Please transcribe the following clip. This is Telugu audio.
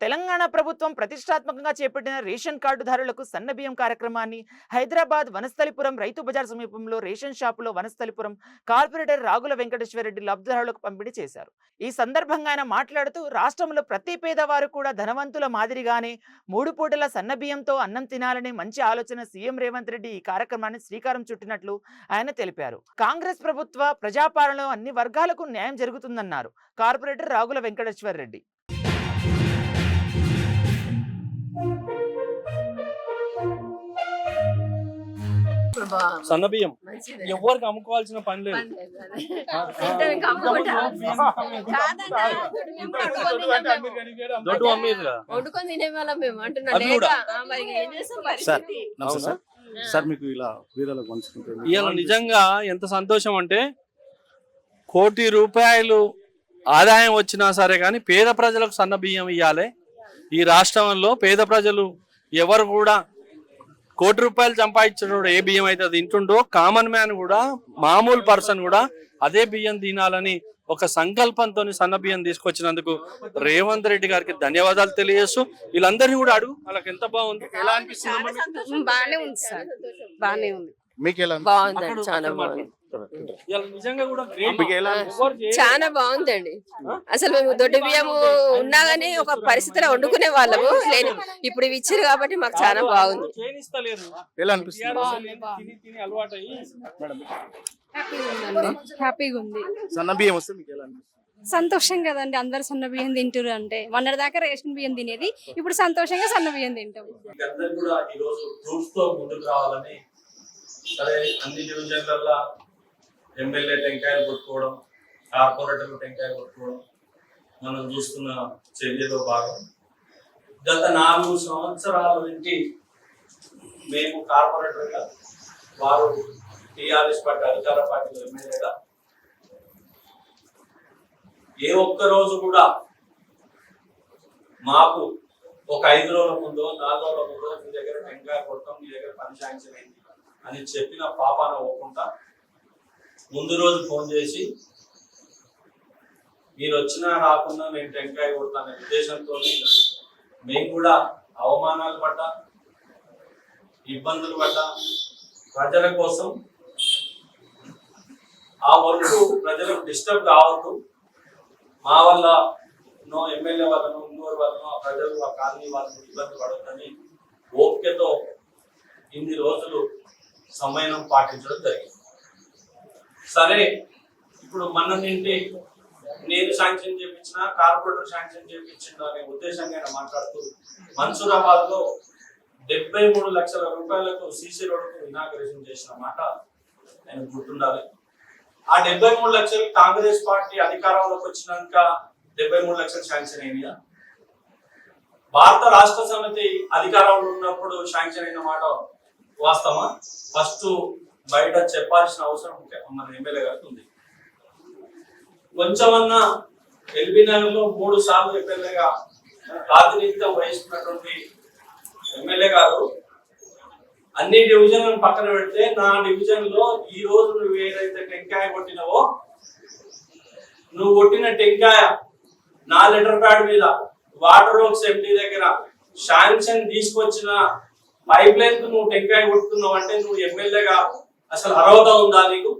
తెలంగాణ ప్రభుత్వం ప్రతిష్టాత్మకంగా చేపట్టిన రేషన్ కార్డుదారులకు సన్నబియ్యం కార్యక్రమాన్ని హైదరాబాద్ వనస్థలిపురం రైతు బజార్ సమీపంలో రేషన్ షాపులో వనస్థలిపురం కార్పొరేటర్ రాగుల వెంకటేశ్వరరెడ్డి లబ్ధిదారులకు పంపిణీ చేశారు. ఈ సందర్భంగా ఆయన మాట్లాడుతూ రాష్ట్రంలో ప్రతి పేదవారు కూడా ధనవంతుల మాదిరిగానే మూడు పూటల సన్నబియ్యంతో అన్నం తినాలనే మంచి ఆలోచన సీఎం రేవంత్ రెడ్డి ఈ కార్యక్రమాన్ని శ్రీకారం చుట్టినట్లు ఆయన తెలిపారు. కాంగ్రెస్ ప్రభుత్వ ప్రజాపాలనలో అన్ని వర్గాలకు న్యాయం జరుగుతుందన్నారు కార్పొరేటర్ రాగుల వెంకటేశ్వర కాదన్నా, మేము వండుకొని తిన్నాం మేము. దొడ్డు చేస్తాం సార్ మీకు ఇలా ఇవాళ నిజంగా ఎంత సంతోషం అంటే కోటి రూపాయలు ఆదాయం వచ్చినా సరే కానీ పేద ప్రజలకు సన్న బియ్యం ఇవ్వాలి ఈ రాష్ట్రంలో పేద ప్రజలు ఎవరు కూడా కోటి రూపాయలు సంపాదించినోడు ఏ బియ్యం అయితే తింటుండో కామన్ మ్యాన్ కూడా మామూలు పర్సన్ కూడా అదే బియ్యం తినాలని ఒక సంకల్పంతో సన్న బియ్యం తీసుకొచ్చినందుకు రేవంత్ రెడ్డి గారికి ధన్యవాదాలు తెలియజేస్తూ వీళ్ళందరినీ కూడా అడుగు. వాళ్ళకి ఎంత బాగుంది? ఎలా అనిపిస్తుంది. బాగానే ఉంది సార్. బాగానే ఉంది. మీకు ఎలా అక్కడ చాలా బాగుంది. చాలా బాగుందంది అసలు మేము దొడ్డు బియ్యము ఉన్నా గానీ ఒక పరిస్థితిలో వండుకునే వాళ్ళము లేని ఇప్పుడు ఇవి ఇచ్చారు కాబట్టి మాకు చాలా బాగుంది. చేయనిస్తలేరు. ఎలా అనిపిస్తుంది? TRS అసలు ఏంటి? తిని తిని అలవాటయ్యి. మేడం హ్యాపీగా ఉంది సన్న బియ్యం వస్తే మీకు ఎలా అనిపిస్తుంది? సంతోషం కదండి. అందరు సన్న బియ్యం తింటారు అంటే. మొన్నటి దాకా రేషన్ బియ్యం తినేది. ఇప్పుడు సంతోషంగా సన్న బియ్యం తింటాం. అందరు కూడా ఈ రోజు ప్రూఫ్తో ముందుకు రావాలని సరే అన్ని డివిజన్లలో ఎమ్మెల్యే టెంకాయలు కొట్టుకోవడం కార్పొరేటర్లు టెంకాయలు కొట్టుకోవడం మనం చూస్తున్న చర్యలో భాగం. గత నాలుగు సంవత్సరాల నుంచి మేము కార్పొరేటర్గా వారు టీఆర్ఎస్ పార్టీ అధికార పార్టీ ఎమ్మెల్యేగా ఏ ఒక్క రోజు కూడా మాకు ఒక ఐదు రోజుల ముందో నాలుగు రోజుల ముందో మీ దగ్గర టెంకాయ కొడతాం మీ దగ్గర పని శాంక్షన్ అయింది అని చెప్పిన పాపాన ఒప్పుకుంటా. ముందు రోజు ఫోన్ చేసి మీరు వచ్చినా రాకుండా నేను టెంకాయ కొడతానే. ఉద్దేశంతో మేము కూడా అవమానాలు పడ్డ ఇబ్బందులు పడ్డ ప్రజల కోసం ఆ వర్క్ ప్రజలకు డిస్టర్బ్ కావద్దు. మా వల్ల నో ఎమ్మెల్యే వాళ్ళను ఇంకోరు వాళ్ళను ఆ ప్రజలు ఆ కాలనీ వాళ్ళను ఇబ్బంది పడొద్దని ఓపికతో ఇన్ని రోజులు సమయం పాటించడం జరిగింది. సరే ఇప్పుడు మన నుండి నేను శాంక్షన్ చేయించిన కార్పొరేటర్ శాంక్షన్ చేయించిండు అనే ఉద్దేశంగా మాట్లాడుతూ మన్సూరాబాద్లో డెబ్బై మూడు లక్షల రూపాయలకు సీసీ రోడ్డుకు ఇనాగ్రేషన్ చేసిన మాట నేను గుర్తుండాలి. ఆ డెబ్బై మూడు లక్షలు కాంగ్రెస్ పార్టీ అధికారంలోకి వచ్చినాక డెబ్బై మూడు లక్షలు శాంక్షన్ అయినాయా? భారత రాష్ట్ర సమితి అధికారంలో ఉన్నప్పుడు శాంక్షన్ అయిన మాట వాస్తవమా? ఫస్ట్ బయట చెప్పాల్సిన అవసరం మన ఎమ్మెల్యే గారికి ఉంది. కొంచెమన్నా ఎల్బీ నగర్లో మూడు సార్లు ఎమ్మెల్యేగా ప్రాతినిధ్యం వహిస్తున్నటువంటి ఎమ్మెల్యే గారు అన్ని డివిజన్లను పక్కన పెడితే నా డివిజన్లో ఈ రోజు నువ్వు ఏదైతే టెంకాయ కొట్టినవో నువ్వు కొట్టిన టెంకాయ నా లెటర్ ప్యాడ్ మీద వాటర్ వర్క్స్ ఎంపీ దగ్గర శాంక్షన్ తీసుకొచ్చిన పైప్ లైన్కు నువ్వు టెంకాయ కొట్టుకున్నావు అంటే నువ్వు ఎమ్మెల్యేగా అసలు అర్హత ఉందా నీకు?